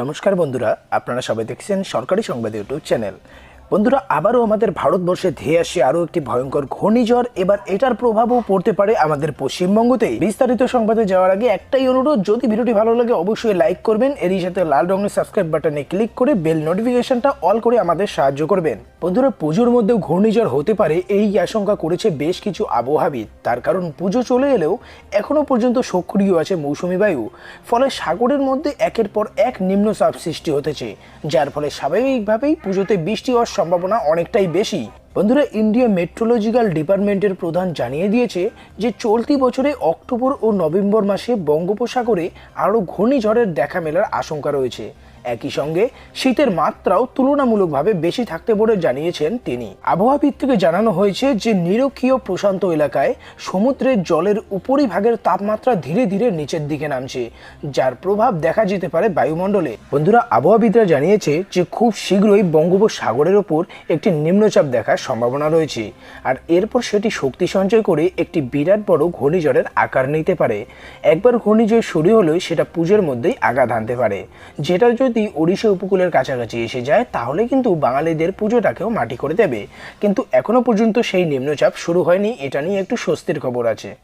নমস্কার বন্ধুরা, আপনারা সবাই দেখছেন সরকারি সংবাদ ইউটিউব চ্যানেল। বন্ধুরা, আবারও আমাদের ভারতবর্ষে ধেয়ে আসে আরও একটি ভয়ঙ্কর ঘূর্ণিঝড়। এবার এটার প্রভাবও পড়তে পারে আমাদের পশ্চিমবঙ্গতেই বিস্তারিত সংবাদে যাওয়ার আগে একটাই অনুরোধ, যদি ভিডিওটি ভালো লাগে অবশ্যই লাইক করবেন। এরই সাথে লাল রঙের সাবস্ক্রাইব বাটনে ক্লিক করে বেল নোটিফিকেশনটা অল করে আমাদের সাহায্য করবেন। বন্ধুরা, পুজোর মধ্যেও ঘূর্ণিঝড় হতে পারে এই আশঙ্কা করেছে বেশ কিছু আবহাওয়াবিদ। তার কারণ, পুজো চলে এলেও এখনও পর্যন্ত সক্রিয় আছে মৌসুমি বায়ু। ফলে সাগরের মধ্যে একের পর এক নিম্নচাপ সৃষ্টি হতেছে, যার ফলে স্বাভাবিকভাবেই পুজোতে বৃষ্টি হওয়ার সম্ভাবনা অনেকটাই বেশি। বন্ধুরা ইন্ডিয়া মেট্রোলজিক্যাল ডিপার্টমেন্টের প্রধান জানিয়ে দিয়েছে যে চলতি বছরে অক্টোবর ও নভেম্বর মাসে বঙ্গোপসাগরে আরও ঘূর্ণিঝড়ের দেখা মেলার আশঙ্কা রয়েছে। একই সঙ্গে শীতের মাত্রাও তুলনামূলকভাবে বেশি থাকতে বলে জানিয়েছেন তিনি। আবহাওয়াবিদ থেকে জানানো হয়েছে যে নিরক্ষীয় প্রশান্ত এলাকায় সমুদ্রের জলের উপরিভাগের তাপমাত্রা ধীরে ধীরে নিচের দিকে নামছে, যার প্রভাব দেখা যেতে পারে বায়ুমণ্ডলে। বন্ধুরা, আবহাওয়াবিদরা জানিয়েছে যে খুব শীঘ্রই বঙ্গোপসাগরের ওপর একটি নিম্নচাপ দেখার সম্ভাবনা রয়েছে। আর এরপর সেটি শক্তি সঞ্চয় করে একটি বিরাট বড় ঘূর্ণিঝড়ের আকার নিতে পারে। একবার ঘূর্ণিঝড় শুরু হলেও সেটা পুজোর মধ্যেই আঘাত আনতে পারে। যেটা যদি ওড়িশা উপকূলের কাছাকাছি এসে যায়, তাহলে কিন্তু বাঙালিদের পুজোটাকেও মাটি করে দেবে। কিন্তু এখনও পর্যন্ত সেই নিম্নচাপ শুরু হয়নি, এটা নিয়ে একটু স্বস্তির খবর আছে।